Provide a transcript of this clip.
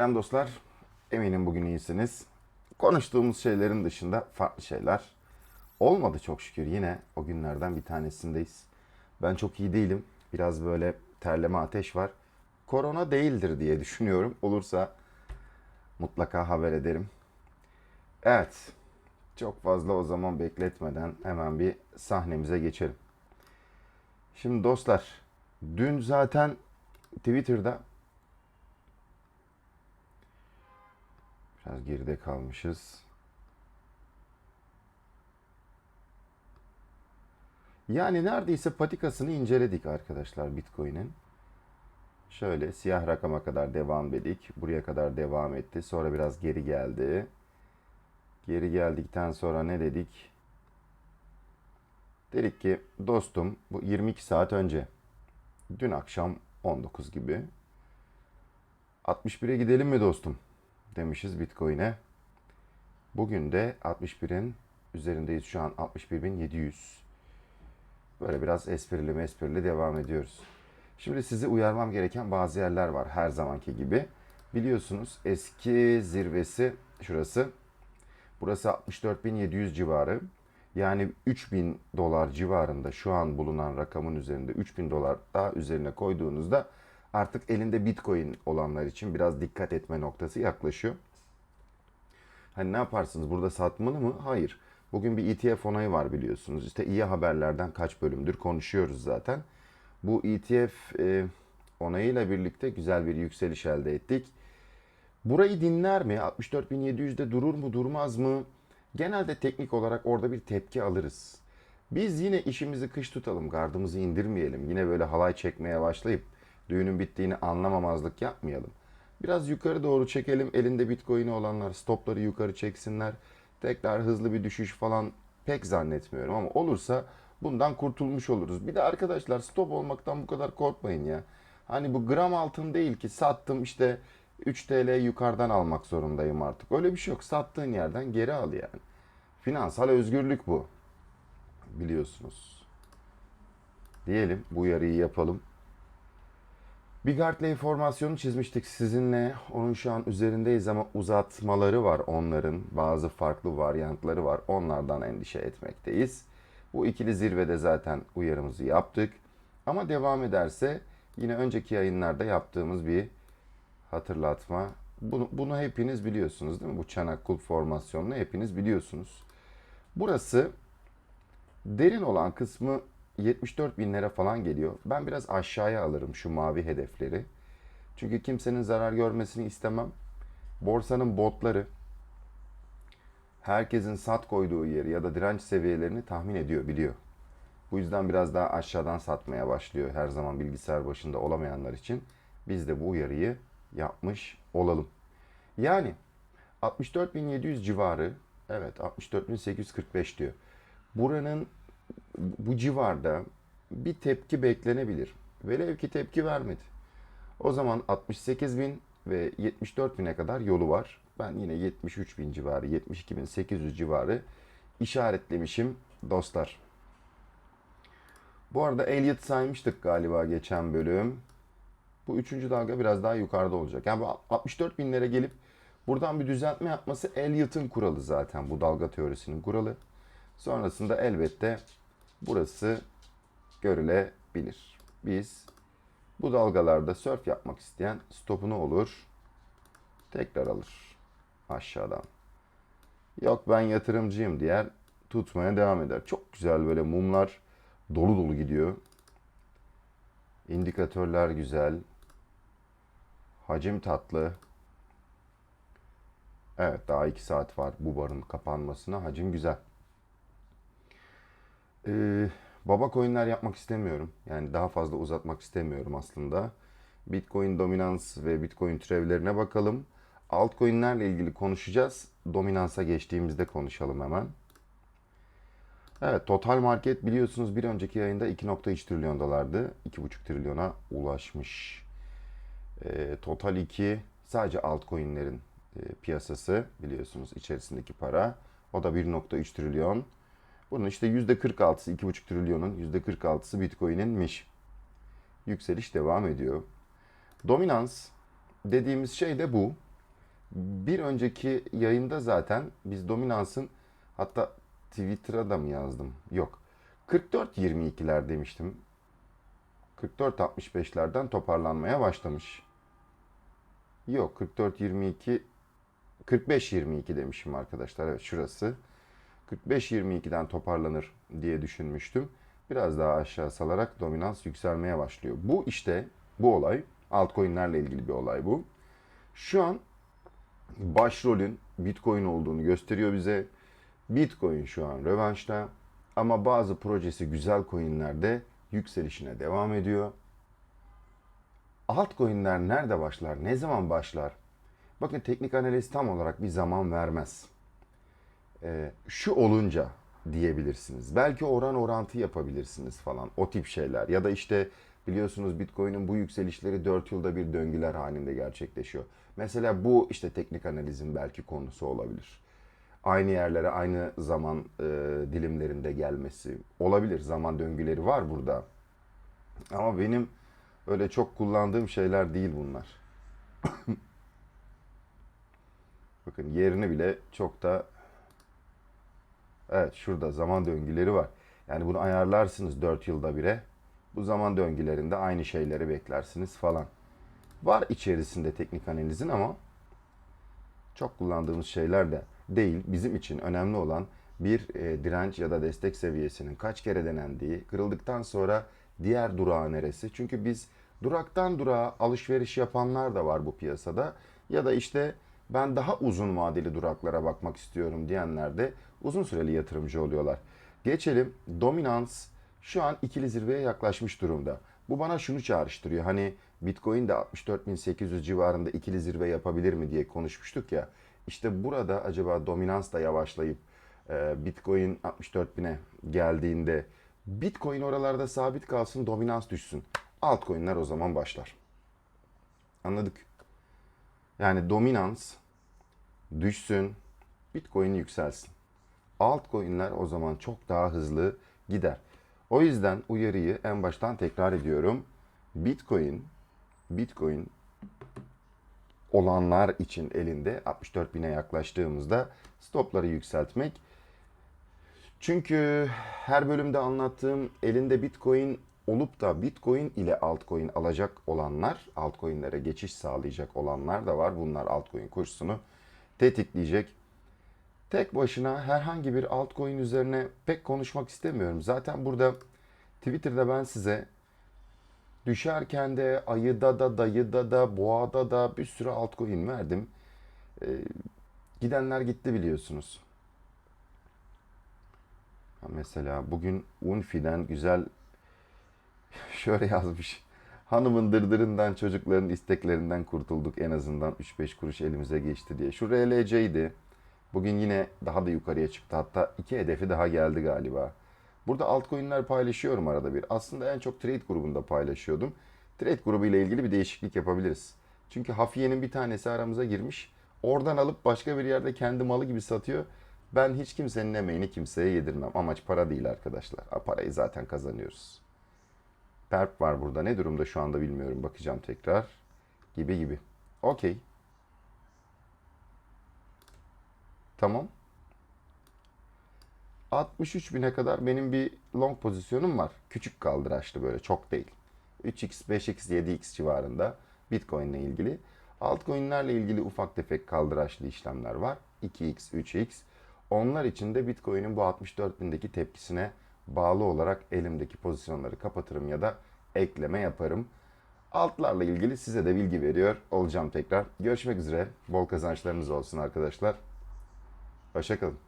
Selam dostlar. Eminim bugün iyisiniz. Konuştuğumuz şeylerin dışında farklı şeyler. Olmadı çok şükür yine o günlerden bir tanesindeyiz. Ben çok iyi değilim. Biraz böyle terleme ateş var. Korona değildir diye düşünüyorum. Olursa mutlaka haber ederim. Evet. Çok fazla o zaman bekletmeden hemen bir sahnemize geçelim. Şimdi dostlar, dün zaten Twitter'da biraz geride kalmışız. Yani neredeyse patikasını inceledik arkadaşlar Bitcoin'in. Şöyle siyah rakama kadar devam edik. Buraya kadar devam etti. Sonra biraz geri geldi. Geri geldikten sonra ne dedik? Dedik ki dostum bu 22 saat önce. Dün akşam 19 gibi. 61'e gidelim mi dostum? Demişiz Bitcoin'e. Bugün de 61'in üzerindeyiz şu an 61.700. Böyle biraz esprili mesprili devam ediyoruz. Şimdi sizi uyarmam gereken bazı yerler var her zamanki gibi. Biliyorsunuz eski zirvesi şurası. Burası 64.700 civarı. Yani 3000 dolar civarında şu an bulunan rakamın üzerinde 3000 dolar daha üzerine koyduğunuzda artık elinde bitcoin olanlar için biraz dikkat etme noktası yaklaşıyor. Hani ne yaparsınız burada satmalı mı? Hayır. Bugün bir ETF onayı var biliyorsunuz. İşte iyi haberlerden kaç bölümdür konuşuyoruz zaten. Bu ETF e, onayıyla birlikte güzel bir yükseliş elde ettik. Burayı dinler mi? 64.700'de durur mu durmaz mı? Genelde teknik olarak orada bir tepki alırız. Biz yine işimizi kış tutalım, gardımızı indirmeyelim. Yine böyle halay çekmeye başlayıp düğünün bittiğini anlamamazlık yapmayalım. Biraz yukarı doğru çekelim. Elinde bitcoin'i olanlar stopları yukarı çeksinler. Tekrar hızlı bir düşüş falan pek zannetmiyorum ama olursa bundan kurtulmuş oluruz. Bir de arkadaşlar stop olmaktan bu kadar korkmayın ya. Hani bu gram altın değil ki sattım işte 3 TL yukarıdan almak zorundayım artık. Öyle bir şey yok. Sattığın yerden geri al yani. Finansal özgürlük bu. Biliyorsunuz. Diyelim bu uyarıyı yapalım. Bigart'le formasyonu çizmiştik sizinle. Onun şu an üzerindeyiz ama uzatmaları var onların. Bazı farklı varyantları var. Onlardan endişe etmekteyiz. Bu ikili zirvede zaten uyarımızı yaptık. Ama devam ederse yine önceki yayınlarda yaptığımız bir hatırlatma. Bunu, bunu hepiniz biliyorsunuz değil mi? Bu çanak kulp formasyonunu hepiniz biliyorsunuz. Burası derin olan kısmı 74 binlere falan geliyor. Ben biraz aşağıya alırım şu mavi hedefleri. Çünkü kimsenin zarar görmesini istemem. Borsanın botları herkesin sat koyduğu yeri ya da direnç seviyelerini tahmin ediyor, biliyor. Bu yüzden biraz daha aşağıdan satmaya başlıyor her zaman bilgisayar başında olamayanlar için. Biz de bu uyarıyı yapmış olalım. Yani 64.700 civarı, evet 64.845 diyor. Buranın bu civarda bir tepki beklenebilir. Velev ki tepki vermedi. O zaman 68.000 ve 74.000'e kadar yolu var. Ben yine 73.000 civarı, 72.800 civarı işaretlemişim dostlar. Bu arada Elliot saymıştık galiba geçen bölüm. Bu üçüncü dalga biraz daha yukarıda olacak. Yani bu 64 binlere gelip buradan bir düzeltme yapması Elliot'ın kuralı zaten bu dalga teorisinin kuralı. Sonrasında elbette burası görülebilir. Biz bu dalgalarda surf yapmak isteyen stopunu olur, tekrar alır aşağıdan. Yok ben yatırımcıyım diğer tutmaya devam eder. Çok güzel böyle mumlar dolu dolu gidiyor. İndikatörler güzel. Hacim tatlı. Evet daha 2 saat var bu barın kapanmasına. Hacim güzel. Ee, baba coinler yapmak istemiyorum. Yani daha fazla uzatmak istemiyorum aslında. Bitcoin dominans ve Bitcoin türevlerine bakalım. Altcoin'lerle ilgili konuşacağız. Dominansa geçtiğimizde konuşalım hemen. Evet, total market biliyorsunuz bir önceki yayında 2.3 trilyon dolardı. 2.5 trilyona ulaşmış. E, total 2 sadece altcoin'lerin e, piyasası biliyorsunuz içerisindeki para. O da 1.3 trilyon. Bunun işte %46'sı 2.5 trilyonun %46'sı Bitcoin'inmiş. Yükseliş devam ediyor. Dominans dediğimiz şey de bu. Bir önceki yayında zaten biz dominansın hatta Twitter'a da mı yazdım? Yok. 44-22'ler demiştim. 44-65'lerden toparlanmaya başlamış. Yok 44-22 45-22 demişim arkadaşlar. Evet şurası. 45-22'den toparlanır diye düşünmüştüm. Biraz daha aşağı salarak dominans yükselmeye başlıyor. Bu işte bu olay altcoin'lerle ilgili bir olay bu. Şu an başrolün Bitcoin olduğunu gösteriyor bize. Bitcoin şu an rövanşta ama bazı projesi güzel coin'lerde yükselişine devam ediyor. Altcoin'ler nerede başlar? Ne zaman başlar? Bakın teknik analiz tam olarak bir zaman vermez. Ee, şu olunca diyebilirsiniz. Belki oran orantı yapabilirsiniz falan. O tip şeyler. Ya da işte biliyorsunuz Bitcoin'in bu yükselişleri 4 yılda bir döngüler halinde gerçekleşiyor. Mesela bu işte teknik analizin belki konusu olabilir. Aynı yerlere aynı zaman e, dilimlerinde gelmesi olabilir. Zaman döngüleri var burada. Ama benim öyle çok kullandığım şeyler değil bunlar. Bakın yerini bile çok da Evet şurada zaman döngüleri var. Yani bunu ayarlarsınız 4 yılda bire. Bu zaman döngülerinde aynı şeyleri beklersiniz falan. Var içerisinde teknik analizin ama çok kullandığımız şeyler de değil. Bizim için önemli olan bir e, direnç ya da destek seviyesinin kaç kere denendiği, kırıldıktan sonra diğer durağı neresi? Çünkü biz duraktan durağa alışveriş yapanlar da var bu piyasada. Ya da işte ben daha uzun vadeli duraklara bakmak istiyorum diyenler de uzun süreli yatırımcı oluyorlar. Geçelim dominans şu an ikili zirveye yaklaşmış durumda. Bu bana şunu çağrıştırıyor. Hani Bitcoin de 64.800 civarında ikili zirve yapabilir mi diye konuşmuştuk ya. İşte burada acaba dominans da yavaşlayıp e, Bitcoin 64.000'e geldiğinde Bitcoin oralarda sabit kalsın, dominans düşsün. Altcoin'ler o zaman başlar. Anladık. Yani dominans düşsün, Bitcoin yükselsin. Altcoin'ler o zaman çok daha hızlı gider. O yüzden uyarıyı en baştan tekrar ediyorum. Bitcoin, Bitcoin olanlar için elinde 64 bine yaklaştığımızda stopları yükseltmek. Çünkü her bölümde anlattığım elinde Bitcoin olup da Bitcoin ile altcoin alacak olanlar, altcoin'lere geçiş sağlayacak olanlar da var. Bunlar altcoin kursunu tetikleyecek. Tek başına herhangi bir altcoin üzerine pek konuşmak istemiyorum. Zaten burada Twitter'da ben size düşerken de ayıda da dayıda da boğada da bir sürü altcoin verdim. Ee, gidenler gitti biliyorsunuz. Mesela bugün Unfi'den güzel şöyle yazmış. Hanımın dırdırından çocukların isteklerinden kurtulduk en azından 3-5 kuruş elimize geçti diye. Şu RLC'ydi. Bugün yine daha da yukarıya çıktı. Hatta iki hedefi daha geldi galiba. Burada altcoin'ler paylaşıyorum arada bir. Aslında en çok trade grubunda paylaşıyordum. Trade grubu ile ilgili bir değişiklik yapabiliriz. Çünkü Hafiye'nin bir tanesi aramıza girmiş. Oradan alıp başka bir yerde kendi malı gibi satıyor. Ben hiç kimsenin emeğini kimseye yedirmem. Amaç para değil arkadaşlar. Ha, parayı zaten kazanıyoruz. Perp var burada. Ne durumda şu anda bilmiyorum. Bakacağım tekrar. Gibi gibi. Okey. Tamam. 63 bine kadar benim bir long pozisyonum var. Küçük kaldıraçlı böyle çok değil. 3x, 5x, 7x civarında Bitcoin ile ilgili. Altcoin'lerle ilgili ufak tefek kaldıraçlı işlemler var. 2x, 3x. Onlar için de Bitcoin'in bu 64 bindeki tepkisine bağlı olarak elimdeki pozisyonları kapatırım ya da ekleme yaparım. Altlarla ilgili size de bilgi veriyor olacağım tekrar. Görüşmek üzere. Bol kazançlarınız olsun arkadaşlar. Hoşçakalın.